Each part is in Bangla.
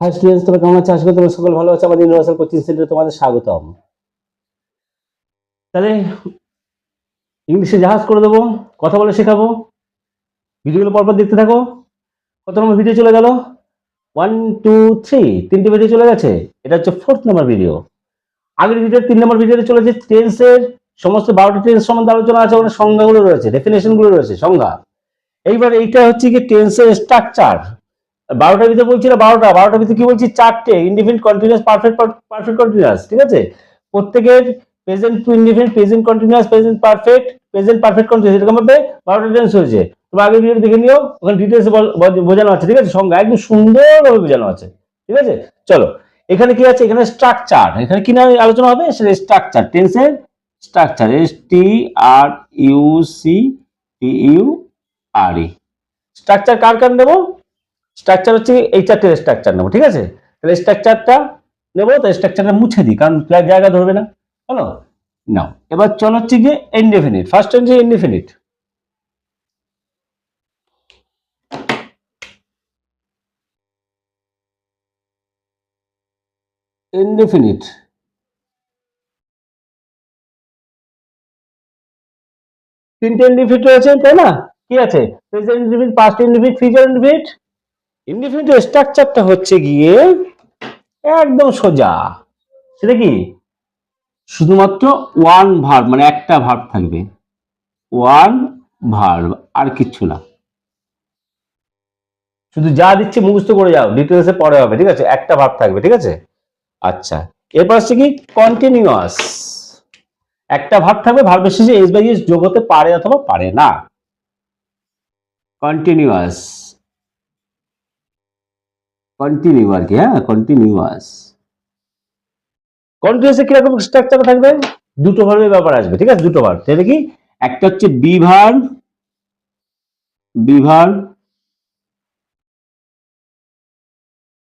হাই স্টুডেন্টস তোমরা কেমন আছো? আশা তোমরা সকল ভালো আছো। আমাদের ইউনিভার্সাল কোচিং সেন্টারে তোমাদের স্বাগতম। তাহলে ইংলিশে জাহাজ করে দেবো, কথা বলে শেখাবো। ভিডিওগুলো পরপর দেখতে থাকো। কত নম্বর ভিডিও চলে গেল। ওয়ান টু থ্রি তিনটে ভিডিও চলে গেছে। এটা হচ্ছে ফোর্থ নম্বর ভিডিও আগের ভিডিও তিন নম্বর ভিডিওতে চলে চলেছে টেন্সের সমস্ত বারোটা টেন্স সম্বন্ধে আলোচনা আছে। ওখানে সংজ্ঞাগুলো রয়েছে ডেফিনেশনগুলো রয়েছে, সংজ্ঞা। এইবার এইটা হচ্ছে কি টেন্সের স্ট্রাকচার বারোটার ভিতরে বলছি না বারোটা, বারোটার ভিতরে কি বলছি? চারটে indefinite continuous perfect perfect continuous ঠিক আছে? প্রত্যেকের present to indefinite present continuous present perfect present perfect continuous এরকম ভাবে বারোটা টেন্স হয়েছে। তোমরা আগের ভিডিও দেখে নিও, ওখানে ডিটেলসে বোঝানো আছে, ঠিক আছে? সংজ্ঞা একদম সুন্দরভাবে বোঝানো আছে, ঠিক আছে? চলো, এখানে কি আছে? এখানে স্ট্রাকচার এখানে কি না আলোচনা হবে? সেটা স্ট্রাকচার টেন্সের structure S T R U C T U R E structure কার কার নেব স্ট্রাকচার হচ্ছে এই চারটে স্ট্রাকচার নেব, ঠিক আছে? তাহলে স্ট্রাকচারটা নেব তো স্ট্রাকচারটা মুছে দিই, কারণ জায়গা ধরবে না। হলো? নাও, এবার চল হচ্ছে গিয়ে ইনডেফিনিট ফার্স্ট হচ্ছে ইনডেফিনিট ইনডেফিনিট তিনটে ইনডিফিনিট রয়েছে, তাই না? কি আছে? Present indefinite past indefinite future indefinite ইনডিফিনিটের স্ট্রাকচারটা হচ্ছে গিয়ে একদম সোজা। সেটা কি? শুধুমাত্র ওয়ান ভার্ব মানে একটা ভার্ব থাকবে। ওয়ান ভার্ব আর কিচ্ছু না। শুধু যা দিচ্ছে মুখস্থ করে যাও ডিটেলসে পরে হবে, ঠিক আছে? একটা ভার্ব থাকবে, ঠিক আছে? আচ্ছা এরপর হচ্ছে কি? কন্টিনিউয়াস একটা ভার্ব থাকবে ভার্বের শেষে এস বাই এস যোগ হতে পারে অথবা পারে না। কন্টিনিউয়াস কন্টিনিউ আর কি হ্যাঁ কন্টিনিউয়াস কন্টিনিউয়াসে কীরকম স্ট্রাকচার থাকবে? দুটো ভার্বের ব্যাপার আসবে ঠিক আছে? দুটো ভার্ব তাহলে কি একটা হচ্ছে বিভার বিভার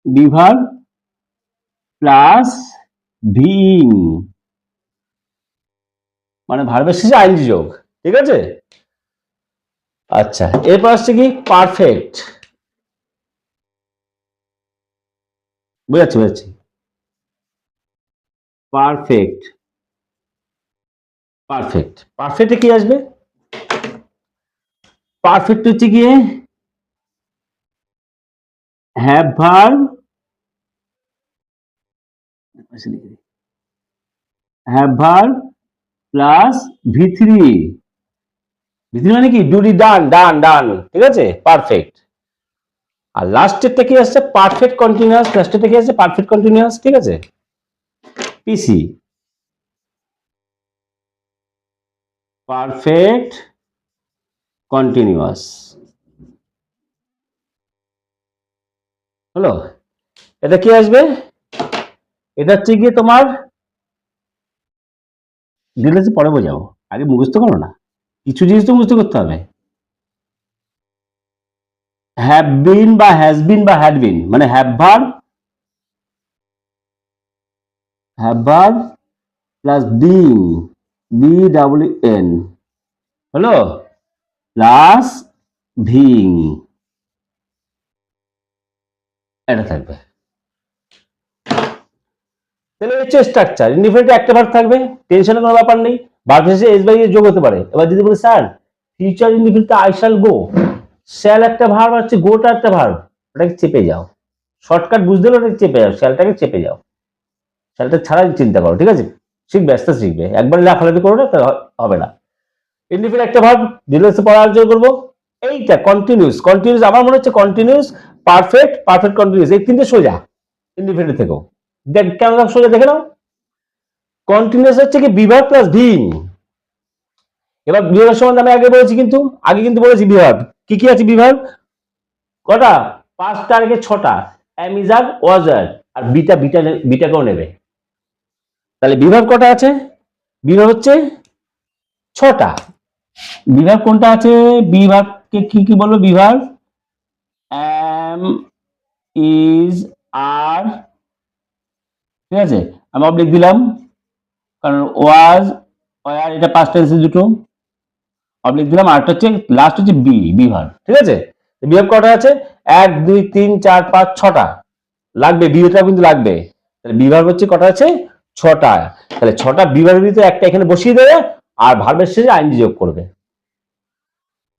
বিভার প্লাস ভিং মানে ভার্বের শেষে আইনজি যোগ ঠিক আছে? আচ্ছা এরপর আসছে কি? পারফেক্ট বুঝাচ্ছি বুঝাচ্ছি। পারফেক্ট পারফেক্ট পারফেক্টে কি আসবে? পারফেক্ট হচ্ছে গিয়ে have verb have plus V three V three মানে কি? ডুডি ডান ডান ডান ঠিক আছে? পারফেক্ট আর লাস্টেরটা কি আসছে পারফেক্ট কন্টিনিউয়াস লাস্টেরটা কি আসছে পারফেক্ট কন্টিনিউয়াস ঠিক আছে? পিসি পারফেক্ট কন্টিনিউয়াস হলো? এটা কি আসবে? এটা হচ্ছে গিয়ে তোমার ডিটেলসে পরে বোঝাবো। আগে মুখস্থ করো না। কিছু জিনিস তো মুখস্থ করতে হবে। হ্যাভ বিন বা হ্যাজ বিন বা হ্যাড বিন মানে have verb have verb plus being B W N হলো প্লাস ভিং এটা থাকবে। তাহলে হচ্ছে স্ট্রাকচার ইন্ডিফারেন্ট একটা ভার্ব থাকবে টেনশনের কোনো ব্যাপার নেই ভার্ব শেষে এস বাই যোগ হতে পারে। এবার যদি বলি sir future indifferent I shall go shall একটা ভার্ব আছে গোটা একটা ভার্ব ওটাকে চেপে যাও। শর্টকাট বুঝতে হলে ওটাকে চেপে যাও শ্যালটাকে চেপে যাও। শ্যালটা ছাড়াই চিন্তা করো, ঠিক আছে? শিখবে আস্তে শিখবে। একবার লাফালাফি করো না হবে না। ইন্ডিফারেন্ট একটা ভার্ব ডিটেলসে পড়া আলোচনা করব। এইটা কন্টিনিউস কন্টিনিউস আমার মনে হচ্ছে কন্টিনিউস পারফেক্ট পারফেক্ট কন্টিনিউস এই তিনটে সোজা ইন্ডিফারেন্ট থেকেও। দেখ কেন সোজা দেখে নাও। কন্টিনিউস হচ্ছে কি বিভাগ প্লাস ভিং এবার বিভাগের সম্বন্ধে আমি আগে বলেছি কিন্তু, আগে কিন্তু বলেছি বিভাগ কি কি আছে বিভাগ? কটা? পাঁচটা আগে ছটা। অ্যামিজার ওয়াজার আর বিটা বিটা বিটাকেও নেবে। তাহলে বিভাগ কটা আছে? বিভাগ হচ্ছে ছটা। বিভাগ কোনটা আছে? বিভাগকে কি কি বলব? বিভাগ এম ইজ আর, ঠিক আছে? আমি অবলিক দিলাম। কারণ ওয়াজ ওয়ার এটা পাঁচ টেন্সে দুটো। অবলিক দিলাম আরটা হচ্ছে লাস্ট হচ্ছে বি বিভাগ ঠিক আছে? বিভাগ কটা আছে? এক, দুই, তিন, চার, পাঁচ, ছটা। লাগবে বিভাগটা কিন্তু লাগবে। তাহলে বিভাগ হচ্ছে কটা আছে? ছটা। তাহলে ছটা বিভাগের ভিতরে একটা এখানে বসিয়ে দেবে, আর ভার্বের শেষে আইনজি যোগ করবে।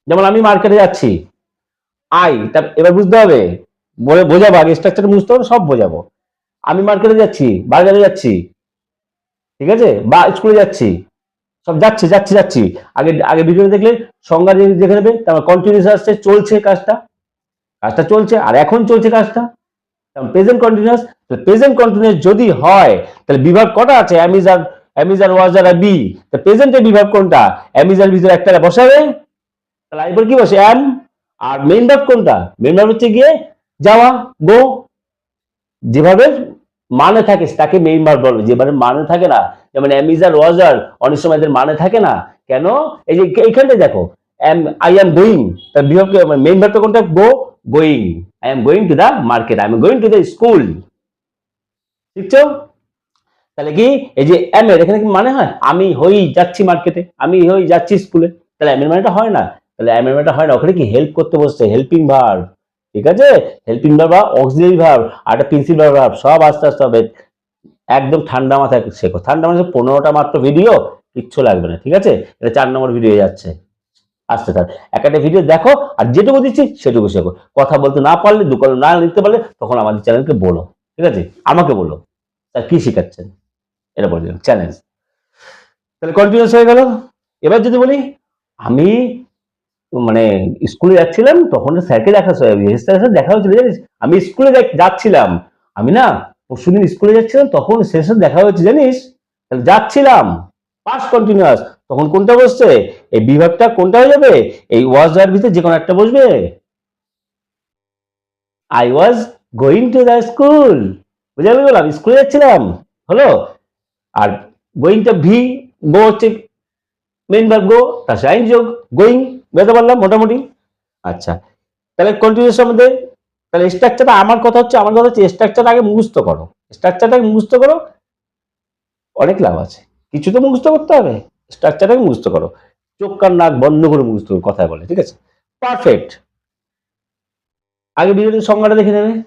যেমন আমি মার্কেটে যাচ্ছি। আই তা এবার বুঝতে হবে। বলে বোঝাবো, আগে স্ট্রাকচার বুঝতে হবে, সব বোঝাবো। আমি মার্কেটে যাচ্ছি, বাজারে যাচ্ছি, ঠিক আছে? বা স্কুলে যাচ্ছি। সব যাচ্ছে, যাচ্ছি যাচ্ছি। আগে আগে ভিডিও দেখলে সংজ্ঞা দেখে নেবে তারপর কন্টিনিউস আসছে, চলছে কাজটা। কাজটা চলছে, আর এখন চলছে কাজটা। প্রেজেন্ট কন্টিনিউয়াস প্রেজেন্ট কন্টিনিউয়াস যদি হয়, তাহলে বিভাগ কটা আছে? অ্যামিজার অ্যামিজার ওয়াজার আর বি তা প্রেজেন্টের বিভাগ কোনটা? অ্যামিজার ভিতরে একটা বসাবে, তাহলে আইবার কি বসে? অ্যাম আর মেইন ভাব কোনটা? মেইন ভাব হচ্ছে গিয়ে যাওয়া গো যেভাবে মানে থাকে, তাকে মেইন ভাব বলবে যেভাবে মানে থাকে না যেমন অ্যামিজার ওয়াজার অনেক সময় এদের মানে থাকে না। কেন? এই যে এইখানটা দেখো আই এম গোয়িং তার বিভাগ মেইন ভাবটা কোনটা? Go going I am going to the market I am going to the school ঠিকছো তাহলে কি? এই যে এম এর, এখানে কি মানে হয়? আমি হই যাচ্ছি মার্কেটে আমি হই যাচ্ছি স্কুলে তাহলে এম এর মানেটা হয় না। তাহলে এম এর মানেটা হয় না। ওখানে কি হেল্প করতে বসছে? হেল্পিং ভার্ব ঠিক আছে? হেল্পিং ভার্ব বা অক্সিলারি ভার্ব আর একটা প্রিন্সিপাল ভার্ব সব আস্তে আস্তে হবে। একদম ঠান্ডা মাথায় শেখো। ঠান্ডা মাথায় পনেরোটা মাত্র ভিডিও কিচ্ছু লাগবে না, ঠিক আছে? এটা চার নম্বর ভিডিও যাচ্ছে। আসতে থাক। এক একটা ভিডিও দেখো, আর যেটুকু দিচ্ছি সেটুকু শেখো। কথা বলতে না পারলে, দু কলম না লিখতে পারলে, তখন আমাদের চ্যানেলকে বলো, ঠিক আছে? আমাকে বলো স্যার কি শেখাচ্ছেন? এটা বলে চ্যালেঞ্জ তাহলে কন্টিনিউস হয়ে গেল। এবার যদি বলি, আমি মানে স্কুলে যাচ্ছিলাম, তখন স্যারকে দেখা স্যার দেখা হয়েছিল, জানিস? আমি স্কুলে যাচ্ছিলাম। আমি না পরশুদিন স্কুলে যাচ্ছিলাম, তখন সাথে দেখা হয়েছে, জানিস? তাহলে যাচ্ছিলাম। পাস কন্টিনিউয়াস তখন কোনটা বসছে? এই বিভাগটা কোনটা হয়ে যাবে? এই ওয়াজ এর ভিতরে যে কোনো একটা বসবে। I was going to the school বুঝে গেল আমি স্কুলে যাচ্ছিলাম। হলো? আর গোয়িং গোয়িংটা ভি গো হচ্ছে মেইন ভার্ব গো তার সাইন যোগ গোয়িং বুঝতে পারলাম মোটামুটি? আচ্ছা তাহলে কন্টিনিউস মধ্যে তাহলে স্ট্রাকচারটা আমার কথা হচ্ছে, আমার কথা হচ্ছে স্ট্রাকচারটা আগে মুখস্থ করো। স্ট্রাকচারটাকে মুখস্থ করো, অনেক লাভ আছে। কিছু তো মুখস্থ করতে হবে। স্ট্রাকচারটাকে মুখস্থ করো। চোখ কান নাক বন্ধ করে মুখস্থ করো কথায় বলে, ঠিক আছে? পারফেক্ট আগে ভিডিওতে সংজ্ঞাটা দেখে নেবে।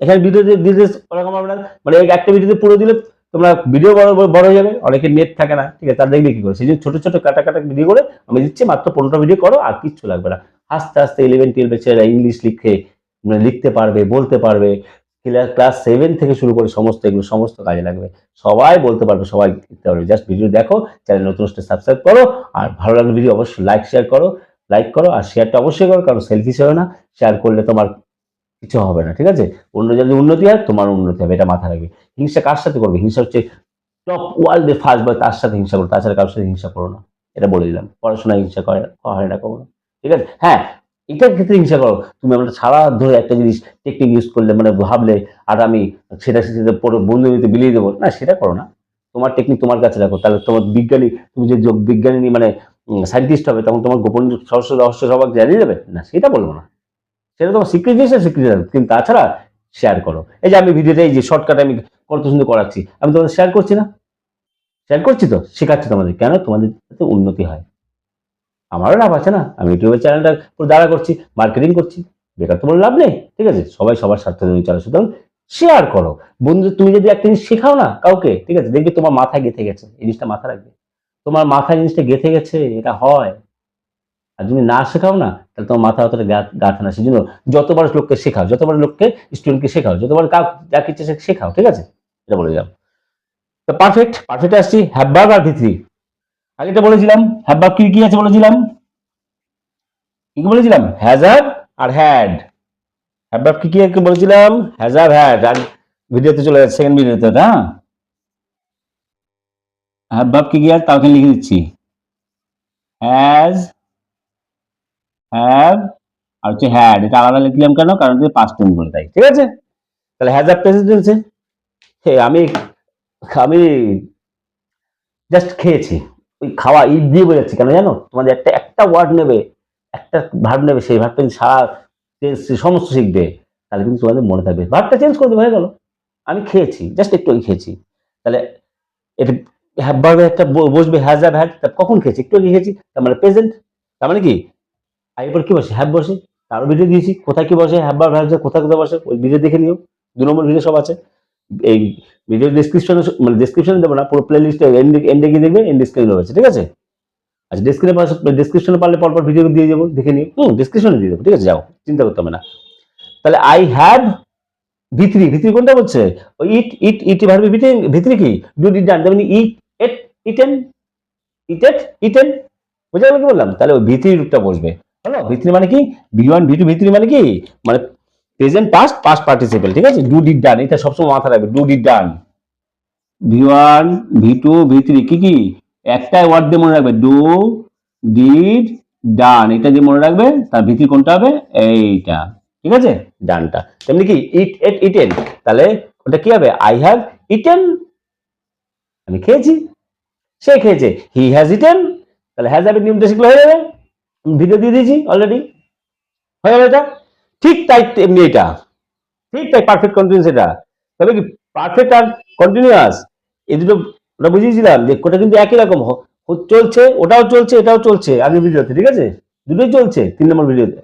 এখানে ভিডিওতে দিতে ওরকম না মানে একটা ভিডিওতে পুরো দিলে তোমরা ভিডিও বড় বড়- হয়ে যাবে। অনেকে নেট থাকে না, ঠিক আছে? তার দেখবে কি করে? সেই জন্য ছোট ছোট কাটা কাটা ভিডিও করে, আমি দিচ্ছি, মাত্র পনেরোটা ভিডিও করো, আর কিচ্ছু লাগবে না। আস্তে আস্তে ইলেভেন টুয়েলভের ছেলেরা ইংলিশ লিখে লিখতে পারবে, বলতে পারবে। ক্লাস সেভেন থেকে শুরু করে সমস্ত এগুলো, সমস্ত কাজে লাগবে। সবাই বলতে পারবে, সবাই লিখতে পারবে। জাস্ট ভিডিও দেখো চ্যানেল নতুন সাবস্ক্রাইব করো। আর ভালো লাগলে ভিডিও অবশ্যই লাইক শেয়ার করো। লাইক করো আর শেয়ারটা অবশ্যই করো, কারণ সেলফিশ হবে না। শেয়ার করলে তোমার কিছু হবে না, ঠিক আছে? অন্য যদি উন্নতি হয়, তোমার উন্নতি হবে, এটা মাথায় রাখবে। হিংসা কার সাথে করবে? হিংসা হচ্ছে টপ ওয়ার্ল্ডে ফার্স্ট বা তার সাথে হিংসা করো। তাছাড়া কারোর সাথে হিংসা করো না। এটা বলে দিলাম। পড়াশোনা হিংসা করে, হয় না কখনো। ঠিক আছে? হ্যাঁ এটার ক্ষেত্রে হিংসা করো। তুমি আমরা সারা ধরে একটা জিনিস টেকনিক ইউজ করলে মানে ভাবলে, আর আমি সেটা সেটা পরে বন্ধু মিতে বিলিয়ে দেবো? না, সেটা করো না। তোমার টেকনিক তোমার কাছে রাখো। তাহলে তোমার বিজ্ঞানী, তুমি যে বিজ্ঞানী মানে সায়েন্টিস্ট হবে, তখন তোমার গোপন সহস্র রহস্য সবাই জানিয়ে দেবে? না, সেটা বলব না। সেটা তোমার স্বীকৃতি দিয়েছে স্বীকৃতি কিন্তু তাছাড়া শেয়ার করো। এই যে আমি ভিডিওতে এই যে শর্টকাট আমি কত সুন্দর করাচ্ছি, আমি তোমাদের শেয়ার করছি না? শেয়ার করছি তো? শেখাচ্ছি তোমাদের। কেন? তোমাদের উন্নতি হয়। আমারও লাভ আছে না। আমি ইউটিউবের চ্যানেলটা দাঁড়া করছি মার্কেটিং করছি। বেকার তো বলে লাভ নেই, ঠিক আছে? সবাই সবার স্বার্থ জন্য চলে। সুতরাং শেয়ার করো। বন্ধু তুমি যদি একটা জিনিস শেখাও না কাউকে, ঠিক আছে? দেখবি তোমার মাথায় গেঁথে গেছে, এই জিনিসটা মাথায় রাখবে। তোমার মাথায় জিনিসটা গেঁথে গেছে, এটা হয়। আর তুমি না শেখাও না, তাহলে তোমার মাথা অতটা গাঁথে না। সেই জন্য যতবার লোককে শেখাও যতবার লোককে স্টুডেন্টকে শেখাও যতবার কাউ যা সে শেখাও, ঠিক আছে? এটা বলে দিলাম। তো পারফেক্ট পারফেক্ট আসছি। হ্যাববার্ব আর ভিত্রি আগেটা বলেছিলাম হ্যাববার্ব কি কি আছে বলেছিলাম? কি কি বলেছিলাম? হ্যাজার আর হ্যাড হ্যাববার্ব কি কি বলেছিলাম? হ্যাজার হ্যাড আর ভিডিওতে চলে যাচ্ছে সেকেন্ড ভিডিওতে হ্যাঁ হ্যাববার্ব কি কি আছে, তাও লিখে দিচ্ছি। হ্যাজ হ্যাভ আর হচ্ছে হ্যাড এটা আলাদা লিখলাম কেন? কারণ হচ্ছে পাঁচ টেন বলে, তাই। ঠিক আছে? তাহলে হ্যাজ আপ প্রেসিডেন্সে হে, আমি আমি জাস্ট খেয়েছি। ওই খাওয়া ঈদ দিয়ে বোঝাচ্ছি, কেন জানো? তোমাদের একটা একটা ওয়ার্ড নেবে, একটা ভাব নেবে, সেই ভাবটা সারা tense সমস্ত শিখবে, তাহলে কিন্তু তোমাদের মনে থাকবে। ভাবটা চেঞ্জ করে দেবে, হয়ে গেল। আমি খেয়েছি জাস্ট একটু আগে খেয়েছি। তাহলে এটা হ্যাভ ভার্বে একটা বসবে হ্যাজ হ্যাভ হ্যাড কখন খেয়েছি? একটু আগে খেয়েছি, তার মানে প্রেজেন্ট তার মানে কি? আর এরপর কি বসে? হ্যাভ বসে। তারও ভিডিও দিয়েছি, কোথায় কি বসে? হ্যাভ বার ভ্যাজ কোথায় কোথায় বসে? ওই ভিডিও দেখে নিও। দু নম্বর ভিডিও সব আছে। এই ভিডিও ডিসক্রিপশনে মানে ডিসক্রিপশনে দেবো না, পুরো প্লে লিস্টে এন্ডে এন্ডে গিয়ে দেখবে এন্ড ডিসক্রিপশনে ঠিক আছে? আচ্ছা ডিসক্রিপশনে ডিসক্রিপশনে পারলে পরপর ভিডিও দিয়ে দেবো, দেখে নিও হুম ডিসক্রিপশনে দিয়ে দেবো, ঠিক আছে, যাও, চিন্তা করতে হবে না। তাহলে আই হ্যাভ ভিতরি ভিতরি কোনটা বলছে? ইট ইট ইট ভার্বি ভিতরি ভিতরি কি? ডু ডিড ডান তেমনি ইট এট ইটেন ইটেট ইটেন বুঝা গেল কি বললাম? তাহলে ওই ভিতরি রূপটা বসবে। হলো, ভিতরি মানে কি? V one V two V three মানে কি? মানে প্রেজেন্ট পাস্ট পাস্ট পার্টিসিপেল ঠিক আছে? ডু ডিড ডান এটা সবসময় মাথা রাখবে। Do did done V one V two V three কি কি? একটাই ওয়ার্ড দিয়ে মনে রাখবে। ডু ডিড ডান এটা যে মনে রাখবে, তার ভিত্তি কোনটা হবে? এইটা। ঠিক আছে? ডানটা তেমনি কি ইট এট ইটেন তাহলে ওটা কি হবে? আই হ্যাভ ইটেন আমি খেয়েছি। সে খেয়েছে। হি হ্যাজ ইটেন তাহলে হ্যাজ হ্যাভ নিয়মটা শিখলে হয়ে যাবে। ভিডিও দিয়ে দিয়েছি অলরেডি হয়ে যাবে এটা? ঠিক তাই এমনি এটা। ঠিক তাই পারফেক্ট কন্টিনিউস এটা। তবে কি পারফেক্ট আর কন্টিনিউয়াস এই দুটো ওটা বুঝিয়েছিলাম যে ওটা কিন্তু একই রকম চলছে, ওটাও চলছে, এটাও চলছে আগের ভিডিওতে, ঠিক আছে? দুটোই চলছে তিন নম্বর ভিডিওতে।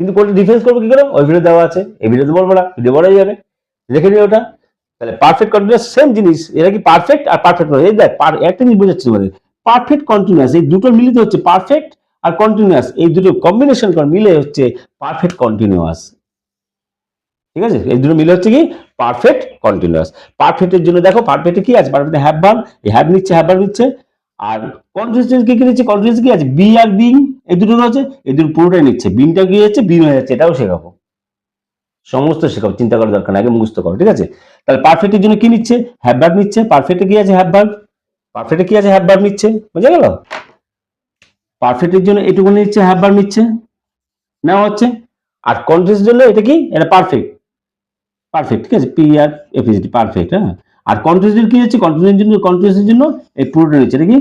কিন্তু কোনটা ডিফেন্স করব কি করে? ওই ভিডিও দেওয়া আছে, এই ভিডিওতে বলব না ভিডিও বলাই যাবে। দেখে নিও ওটা। তাহলে পারফেক্ট কন্টিনিউয়াস সেম জিনিস। এটা কি পারফেক্ট আর পারফেক্ট নয়? এই দেখ একটা জিনিস বোঝাচ্ছি তোমাদের। পারফেক্ট কন্টিনিউয়াস এই দুটো মিলিত হচ্ছে পারফেক্ট আর কন্টিনিউয়াস এই দুটো কম্বিনেশন মিলে হচ্ছে পারফেক্ট কন্টিনিউয়াস ঠিক আছে? এই দুটো মিলে হচ্ছে কি? পারফেক্ট কন্টিনিউয়াস পারফেক্টের জন্য দেখো পারফেক্টে কি আছে? পারফেক্টে হ্যাভ ভার্ব এই হ্যাভ নিচ্ছে হ্যাভ ভার্ব নিচ্ছে। আর কন্টিনিউয়াস কি কি নিচ্ছে? কন্টিনিউয়াস কি আছে? বি আর বিং এই দুটো আছে এই দুটো পুরোটাই নিচ্ছে। বিনটা কি হচ্ছে? বিন হয়ে যাচ্ছে। এটাও শেখাবো। সমস্ত শেখাবো। চিন্তা করার দরকার নাই, আগে মুখস্থ করো। ঠিক আছে? তাহলে পারফেক্টের জন্য কি নিচ্ছে? হ্যাভ ভার্ব নিচ্ছে। পারফেক্টে কি আছে? হ্যাভ ভার্ব পারফেক্টে কি আছে? হ্যাভ ভার্ব নিচ্ছে। বুঝা গেল? পারফেক্টের জন্য এটুকু নিচ্ছে হ্যাভ ভার্ব নিচ্ছে। নেওয়া হচ্ছে। আর কন্টিনিউয়াস জন্য এটা কি? এটা পারফেক্ট পারফেক্ট ঠিক আছে? পি আর এফিসিটি পারফেক্ট হ্যাঁ? আর কন্টিনিউয়াস কি হচ্ছে? কন্টিনিউয়াস জন্য কন্টিনিউয়াসের জন্য এই পুরোটা নিচ্ছে এটা কি?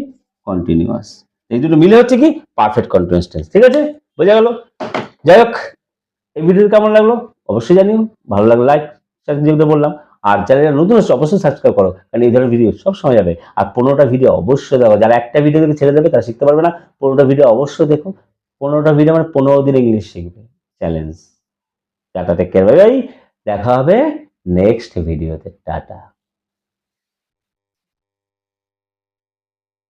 কন্টিনিউয়াস এই দুটো মিলে হচ্ছে কি? পারফেক্ট কন্টিনিউয়াস টেন্স ঠিক আছে? বোঝা গেল? যাই হোক, এই ভিডিওটা কেমন লাগল? অবশ্যই জানিও। ভালো লাগল লাইক যেগুলো বললাম আর যারা নতুন হচ্ছে, অবশ্যই সাবস্ক্রাইব করো, কারণ এই ধরনের ভিডিও সব সময় যাবে। আর পনেরোটা ভিডিও অবশ্যই দেখো, যারা একটা ভিডিও দেখে ছেড়ে দেবে, তারা শিখতে পারবে না। পনেরোটা ভিডিও অবশ্যই দেখো। পনেরোটা ভিডিও মানে পনেরো দিন ইংলিশ শিখবে। চ্যালেঞ্জ টাটা টেক কেয়ার দেখা হবে নেক্সট ভিডিওতে টাটা